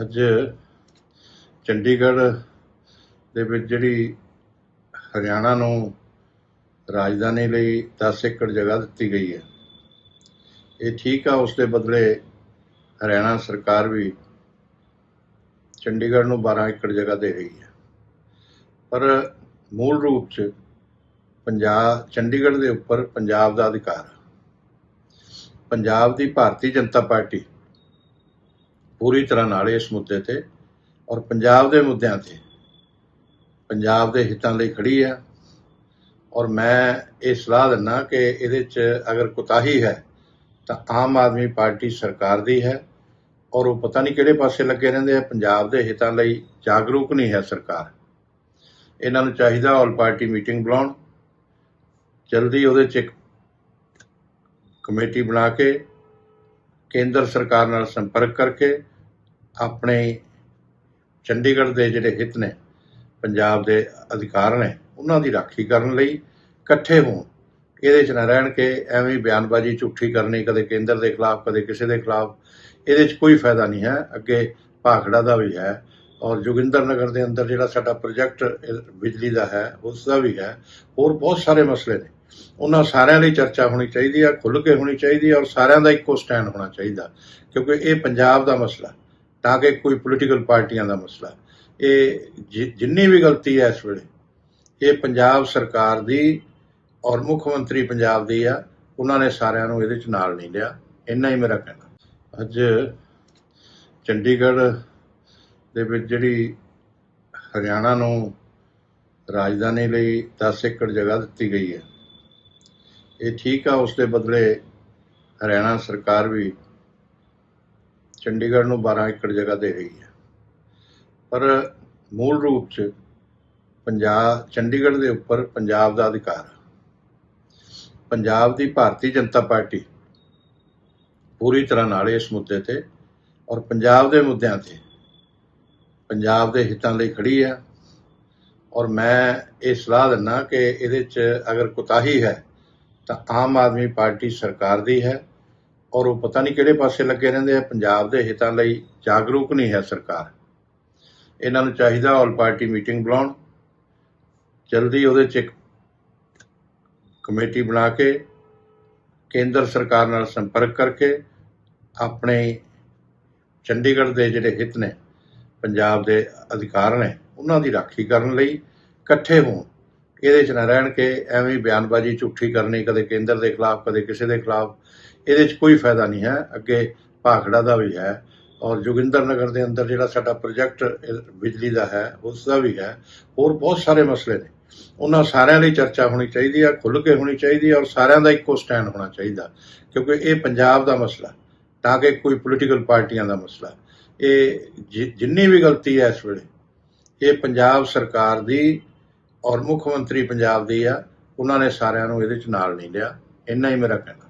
ਅੱਜ ਚੰਡੀਗੜ੍ਹ ਦੇ ਵਿੱਚ ਜਿਹੜੀ ਹਰਿਆਣਾ ਨੂੰ ਰਾਜਧਾਨੀ ਲਈ 10 ਏਕੜ ਜਗ੍ਹਾ ਦਿੱਤੀ ਗਈ ਹੈ। ਇਹ ਠੀਕ ਆ, ਉਸ ਦੇ ਬਦਲੇ ਹਰਿਆਣਾ ਸਰਕਾਰ ਵੀ ਚੰਡੀਗੜ੍ਹ ਨੂੰ 12 ਏਕੜ ਜਗ੍ਹਾ ਦੇ ਰਹੀ ਹੈ। ਪਰ ਮੂਲ ਰੂਪ 'ਚ ਪੰਜਾਬ, ਚੰਡੀਗੜ੍ਹ ਦੇ ਉੱਪਰ ਪੰਜਾਬ ਦਾ ਅਧਿਕਾਰ ਪੰਜਾਬ ਦੀ ਭਾਰਤੀ ਜਨਤਾ ਪਾਰਟੀ ਪੂਰੀ ਤਰ੍ਹਾਂ ਨਾਲ ਇਸ ਮੁੱਦੇ ਤੇ ਔਰ ਪੰਜਾਬ ਦੇ ਮੁੱਦਿਆਂ ਤੇ। ਪੰਜਾਬ ਦੇ ਹਿੱਤਾਂ ਲਈ ਖੜੀ ਹੈ ਔਰ ਮੈਂ ਇਹ ਸਲਾਹ ਦਿੰਦਾ ਕਿ ਇਹਦੇ 'ਚ ਅਗਰ ਕੁਤਾਹੀ ਹੈ, ਤਾਂ ਆਮ ਆਦਮੀ ਪਾਰਟੀ ਸਰਕਾਰ ਦੀ ਹੈ। ਔਰ ਉਹ ਪਤਾ ਨਹੀਂ ਕਿਹੜੇ ਪਾਸੇ ਲੱਗੇ ਰਹਿੰਦੇ ਆ। ਪੰਜਾਬ ਦੇ ਹਿੱਤਾਂ ਲਈ ਜਾਗਰੂਕ ਨਹੀਂ ਹੈ ਸਰਕਾਰ। ਇਹਨਾਂ ਨੂੰ ਚਾਹੀਦਾ ਆਲ ਪਾਰਟੀ ਮੀਟਿੰਗ ਬੁਲਾਉਣ। ਜਲਦੀ ਉਹਦੇ 'ਚ ਇੱਕ ਕਮੇਟੀ ਬਣਾ ਕੇ ਕੇਂਦਰ ਸਰਕਾਰ ਨਾਲ ਸੰਪਰਕ ਕਰਕੇ ਆਪਣੇ ਚੰਡੀਗੜ੍ਹ ਦੇ ਜਿਹੜੇ ਹਿੱਤ ਨੇ, ਪੰਜਾਬ ਦੇ ਅਧਿਕਾਰ ਨੇ, ਉਹਨਾਂ ਦੀ ਰਾਖੀ ਕਰਨ ਲਈ ਇਕੱਠੇ ਹੋਣ। ਇਹਦੇ 'ਚ ਨਾ ਰਹਿਣ ਕੇ ਐਵੇਂ ਬਿਆਨਬਾਜ਼ੀ ਝੂਠੀ ਕਰਨੀ, ਕਦੇ ਕੇਂਦਰ ਦੇ ਖਿਲਾਫ, ਕਦੇ ਕਿਸੇ ਦੇ ਖਿਲਾਫ। ਇਹਦੇ 'ਚ ਕੋਈ ਫਾਇਦਾ ਨਹੀਂ ਹੈ। ਅੱਗੇ ਭਾਖੜਾ ਦਾ ਵੀ ਹੈ ਔਰ ਜੋਗਿੰਦਰ ਨਗਰ ਦੇ ਅੰਦਰ ਜਿਹੜਾ ਸਾਡਾ ਪ੍ਰੋਜੈਕਟ ਬਿਜਲੀ ਦਾ ਹੈ, ਉਸ ਦਾ ਵੀ ਹੈ। ਹੋਰ ਬਹੁਤ ਸਾਰੇ ਮਸਲੇ ਨੇ। ਉਹਨਾਂ ਸਾਰਿਆਂ ਲਈ ਚਰਚਾ ਹੋਣੀ ਚਾਹੀਦੀ ਆ, ਖੁੱਲ੍ਹ ਕੇ ਹੋਣੀ ਚਾਹੀਦੀ ਹੈ ਔਰ ਸਾਰਿਆਂ ਦਾ ਇੱਕੋ ਸਟੈਂਡ ਹੋਣਾ ਚਾਹੀਦਾ, ਕਿਉਂਕਿ ਇਹ ਪੰਜਾਬ ਦਾ ਮਸਲਾ, ਤਾਂ ਕਿ ਕੋਈ ਪੋਲੀਟੀਕਲ ਪਾਰਟੀਆਂ ਦਾ ਮਸਲਾ। ਇਹ ਜਿ- ਜਿੰਨੀ ਵੀ ਗਲਤੀ ਹੈ ਇਸ ਵੇਲੇ, ਇਹ ਪੰਜਾਬ ਸਰਕਾਰ ਦੀ ਔਰ ਮੁੱਖ ਮੰਤਰੀ ਪੰਜਾਬ ਦੀ ਆ, ਉਹਨਾਂ ਨੇ ਸਾਰਿਆਂ ਨੂੰ ਇਹਦੇ ਚ ਨਾਲ ਨਹੀਂ ਲਿਆ, ਇੰਨਾ ਹੀ ਮੇਰਾ ਕਹਿਣਾ। ਅੱਜ ਚੰਡੀਗੜ੍ਹ ਦੇ ਵਿੱਚ ਜਿਹੜੀ ਹਰਿਆਣਾ ਨੂੰ ਰਾਜਧਾਨੀ ਲਈ 10 ਏਕੜ ਜਗ੍ਹਾ ਦਿੱਤੀ ਗਈ ਹੈ ਇਹ ਠੀਕ ਆ ਉਸ ਦੇ ਬਦਲੇ ਹਰਿਆਣਾ ਸਰਕਾਰ ਵੀ ਚੰਡੀਗੜ੍ਹ ਨੂੰ 12 ਏਕੜ ਜਗ੍ਹਾ ਦੇ ਰਹੀ ਹੈ। ਪਰ ਮੂਲ ਰੂਪ 'ਚ ਪੰਜਾਬ, ਚੰਡੀਗੜ੍ਹ ਦੇ ਉੱਪਰ ਪੰਜਾਬ ਦਾ ਅਧਿਕਾਰ ਪੰਜਾਬ ਦੀ ਭਾਰਤੀ ਜਨਤਾ ਪਾਰਟੀ ਪੂਰੀ ਤਰ੍ਹਾਂ ਨਾਲ ਇਸ ਮੁੱਦੇ ਤੇ ਔਰ ਪੰਜਾਬ ਦੇ ਮੁੱਦਿਆਂ ਤੇ ਪੰਜਾਬ ਦੇ ਹਿੱਤਾਂ ਲਈ ਖੜੀ ਹੈ ਔਰ ਮੈਂ ਇਹ ਸਲਾਹ ਦਿੰਦਾ ਕਿ ਇਹਦੇ 'ਚ ਅਗਰ ਕੁਤਾਹੀ ਹੈ ਤਾਂ ਆਮ ਆਦਮੀ ਪਾਰਟੀ ਸਰਕਾਰ ਦੀ ਹੈ ਔਰ ਉਹ ਪਤਾ ਨਹੀਂ ਕਿਹੜੇ ਪਾਸੇ ਲੱਗੇ ਰਹਿੰਦੇ ਆ। ਪੰਜਾਬ ਦੇ ਹਿੱਤਾਂ ਲਈ ਜਾਗਰੂਕ ਨਹੀਂ ਹੈ ਸਰਕਾਰ। ਇਹਨਾਂ ਨੂੰ ਚਾਹੀਦਾ ਆਲ ਪਾਰਟੀ ਮੀਟਿੰਗ ਬੁਲਾਉਣ। ਜਲਦੀ ਉਹਦੇ 'ਚ ਇੱਕ ਕਮੇਟੀ ਬਣਾ ਕੇ ਕੇਂਦਰ ਸਰਕਾਰ ਨਾਲ ਸੰਪਰਕ ਕਰਕੇ ਆਪਣੇ ਚੰਡੀਗੜ੍ਹ ਦੇ ਜਿਹੜੇ ਹਿੱਤ ਨੇ, ਪੰਜਾਬ ਦੇ ਅਧਿਕਾਰ ਨੇ, ਉਹਨਾਂ ਦੀ ਰਾਖੀ ਕਰਨ ਲਈ ਇਕੱਠੇ ਹੋਣ। ਇਹਦੇ 'ਚ ਨਾ ਰਹਿਣ ਕੇ ਐਵੇਂ ਬਿਆਨਬਾਜ਼ੀ ਝੂਠੀ ਕਰਨੀ, ਕਦੇ ਕੇਂਦਰ ਦੇ ਖਿਲਾਫ, ਕਦੇ ਕਿਸੇ ਦੇ ਖਿਲਾਫ, ਇਹਦੇ 'ਚ ਕੋਈ ਫਾਇਦਾ ਨਹੀਂ ਹੈ। ਅੱਗੇ ਭਾਖੜਾ ਦਾ ਵੀ ਹੈ ਔਰ ਜੋਗਿੰਦਰ ਨਗਰ ਦੇ ਅੰਦਰ ਜਿਹੜਾ ਸਾਡਾ ਪ੍ਰੋਜੈਕਟ ਬਿਜਲੀ ਦਾ ਹੈ, ਉਸ ਦਾ ਵੀ ਹੈ। ਹੋਰ ਬਹੁਤ ਸਾਰੇ ਮਸਲੇ ਨੇ। ਉਹਨਾਂ ਸਾਰਿਆਂ ਲਈ ਚਰਚਾ ਹੋਣੀ ਚਾਹੀਦੀ ਹੈ ਖੁੱਲ੍ਹ ਕੇ ਹੋਣੀ ਚਾਹੀਦੀ ਹੈ ਔਰ ਸਾਰਿਆਂ ਦਾ ਇੱਕੋ ਸਟੈਂਡ ਹੋਣਾ ਚਾਹੀਦਾ, ਕਿਉਂਕਿ ਇਹ ਪੰਜਾਬ ਦਾ ਮਸਲਾ, ਤਾਂ ਕਿ ਕੋਈ ਪੋਲੀਟੀਕਲ ਪਾਰਟੀਆਂ ਦਾ ਮਸਲਾ। ਇਹ ਜਿ- ਜਿੰਨੀ ਵੀ ਗਲਤੀ ਹੈ ਇਸ ਵੇਲੇ, ਇਹ ਪੰਜਾਬ ਸਰਕਾਰ ਦੀ ਔਰ ਮੁੱਖ ਮੰਤਰੀ ਪੰਜਾਬ ਦੇ ਆ, ਉਹਨਾਂ ਨੇ ਸਾਰਿਆਂ ਨੂੰ ਇਹਦੇ 'ਚ ਨਾਲ ਨਹੀਂ ਲਿਆ। ਇੰਨਾ ਹੀ ਮੇਰਾ ਕਹਿਣਾ।